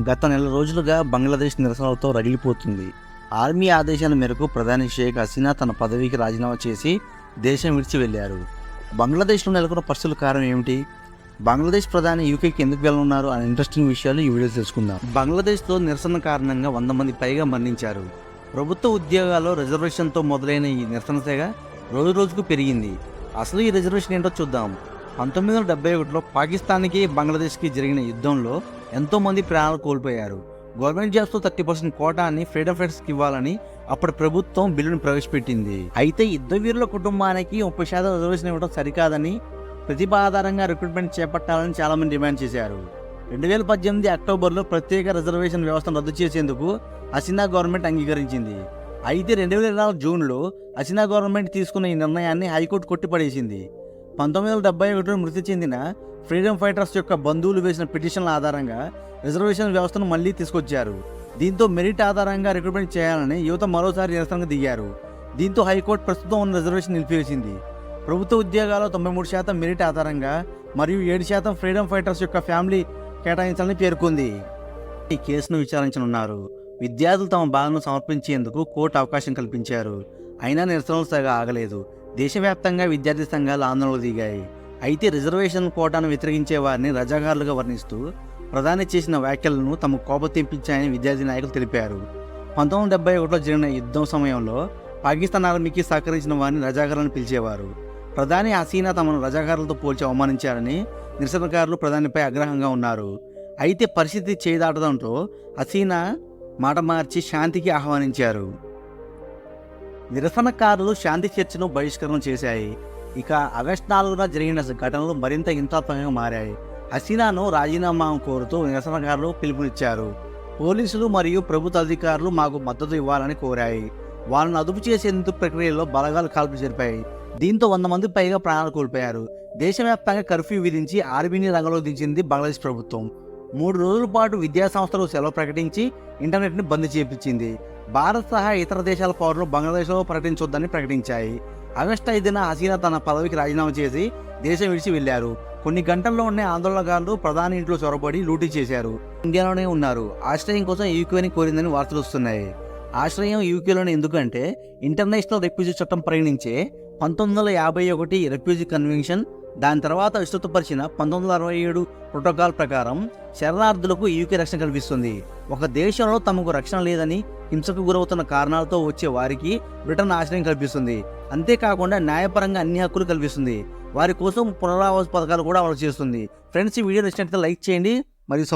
గత నెల రోజులుగా బంగ్లాదేశ్ నిరసనలతో రగిలిపోతుంది. ఆర్మీ ఆదేశాల మేరకు ప్రధాని షేక్ హసీనా తన పదవికి రాజీనామా చేసి దేశం విడిచి వెళ్ళారు. బంగ్లాదేశ్లో నెలకొన్న పరిస్థితుల కారణం ఏమిటి? బంగ్లాదేశ్ ప్రధాని యూకేకి ఎందుకు వెళ్ళనున్నారు అనే ఇంట్రెస్టింగ్ విషయాలు ఈ వీడియో తెలుసుకుందాం. బంగ్లాదేశ్లో నిరసన కారణంగా వంద మంది పైగా మరణించారు. ప్రభుత్వ ఉద్యోగాల్లో రిజర్వేషన్తో మొదలైన ఈ నిరసన తెగ రోజు రోజుకు పెరిగింది. అసలు ఈ రిజర్వేషన్ ఏంటో చూద్దాం. పంతొమ్మిది వందల డెబ్బై ఒకటిలో పాకిస్తాన్కి బంగ్లాదేశ్కి జరిగిన యుద్ధంలో ఎంతో మంది ప్రాణాలు కోల్పోయారు. గవర్నమెంట్ జాబ్స్తో థర్టీ పర్సెంట్ కోటాన్ని ఫ్రీడమ్ ఫైటర్స్కి ఇవ్వాలని అప్పటి ప్రభుత్వం బిల్లును ప్రవేశపెట్టింది. అయితే యుద్ధ వీరుల కుటుంబానికి ముప్పై శాతం రిజర్వేషన్ ఇవ్వడం సరికాదని ప్రతిభ ఆధారంగా రిక్రూట్మెంట్ చేపట్టాలని చాలామంది డిమాండ్ చేశారు. రెండు వేల పద్దెనిమిది అక్టోబర్లో ప్రత్యేక రిజర్వేషన్ వ్యవస్థను రద్దు చేసేందుకు హసీనా గవర్నమెంట్ అంగీకరించింది. అయితే రెండు వేల ఇరవై నాలుగు జూన్లో హసీనా గవర్నమెంట్ తీసుకున్న ఈ నిర్ణయాన్ని హైకోర్టు కొట్టిపడేసింది. పంతొమ్మిది వందల డెబ్బై ఒకటిలో మృతి చెందిన ఫ్రీడమ్ ఫైటర్స్ యొక్క బంధువులు వేసిన పిటిషన్ల ఆధారంగా రిజర్వేషన్ వ్యవస్థను మళ్ళీ తీసుకొచ్చారు. దీంతో మెరిట్ ఆధారంగా రిక్రూట్మెంట్ చేయాలని యువత మరోసారి నిరసనకు దిగారు. దీంతో హైకోర్టు ప్రస్తుతం ఉన్న రిజర్వేషన్ నిలిపివేసింది. ప్రభుత్వ ఉద్యోగాల్లో తొంభై మూడు శాతం మెరిట్ ఆధారంగా మరియు ఏడు శాతం ఫ్రీడమ్ ఫైటర్స్ యొక్క ఫ్యామిలీ కేటాయించాలని పేర్కొంది. ఈ కేసును విచారించనున్నారు. విద్యార్థులు తమ బాధను సమర్పించేందుకు కోర్టు అవకాశం కల్పించారు. అయినా నిరసనలు సగ ఆగలేదు. దేశవ్యాప్తంగా విద్యార్థి సంఘాలు ఆందోళనలు దిగాయి. అయితే రిజర్వేషన్ కోటాను వ్యతిరేకించే వారిని రజాగారులుగా వర్ణిస్తూ ప్రధాని చేసిన వ్యాఖ్యలను తమ కోప తెప్పించాయని విద్యార్థి నాయకులు తెలిపారు. పంతొమ్మిది వందల డెబ్బై ఒకటిలో జరిగిన యుద్ధం సమయంలో పాకిస్తాన్ ఆర్మీకి సహకరించిన వారిని రజాగారులను పిలిచేవారు. ప్రధాని హసీనా తమను రజాగారులతో పోల్చి అవమానించారని నిరసనకారులు ప్రధానిపై ఆగ్రహంగా ఉన్నారు. అయితే పరిస్థితి చేదాటడంతో హసీనా మాట మార్చి శాంతికి ఆహ్వానించారు. నిరసనకారులు శాంతి చర్చను బహిష్కరణ చేశాయి. ఇక ఆగస్టు నాలుగున జరిగిన ఘటనలు మరింత హింసాత్మకంగా మారాయి. హసీనాను రాజీనామా కోరుతూ నిరసనకారులు పిలుపునిచ్చారు. పోలీసులు మరియు ప్రభుత్వ అధికారులు మాకు మద్దతు ఇవ్వాలని కోరాయి. వాళ్ళను అదుపు చేసేందుకు ప్రక్రియలో బలగాలు కాల్పులు జరిపాయి. దీంతో వంద మంది పైగా ప్రాణాలు కోల్పోయారు. దేశవ్యాప్తంగా కర్ఫ్యూ విధించి ఆర్మీని రంగంలో దించింది బంగ్లాదేశ్ ప్రభుత్వం. మూడు రోజుల పాటు విద్యాసంస్థలు సెలవు ప్రకటించి ఇంటర్నెట్ని బంద్ చేపించింది. భారత్ సహా ఇతర దేశాల పౌరులు బంగ్లాదేశ్లో పర్యటించొద్దని ప్రకటించాయి. ఆగస్టు ఐదున హసీనా తన పదవికి రాజీనామా చేసి దేశం విడిచి వెళ్ళారు కొన్ని గంటల్లోనే ఆందోళనకారులు ప్రధాని ఇంట్లో చొరబడి లూటీ చేశారు. ఇండియాలోనే ఉన్నారు. ఆశ్రయం కోసం యూకేని కోరిందని వార్తలు వస్తున్నాయి. ఆశ్రయం యూకేలోనే ఎందుకంటే ఇంటర్నేషనల్ రెఫ్యూజీ చట్టం పరిగణించే పంతొమ్మిది వందల యాభై ఒకటి రెఫ్యూజీ కన్వెన్షన్ దాని తర్వాత విస్తృతపరిచిన పంతొమ్మిది వందల అరవై ఏడు ప్రోటోకాల్ ప్రకారం శరణార్థులకు యూకే రక్షణ కల్పిస్తుంది. ఒక దేశంలో తమకు రక్షణ లేదని హింసకు గురవుతున్న కారణాలతో వచ్చే వారికి బ్రిటన్ ఆశ్రయం కల్పిస్తుంది. అంతేకాకుండా న్యాయపరంగా అన్ని హక్కులు కల్పిస్తుంది. వారి కోసం పునరావాస పథకాలు కూడా అమలు చేస్తుంది. ఫ్రెండ్స్ ఈ వీడియో నచ్చినట్లయితే లైక్ చేయండి. మరియు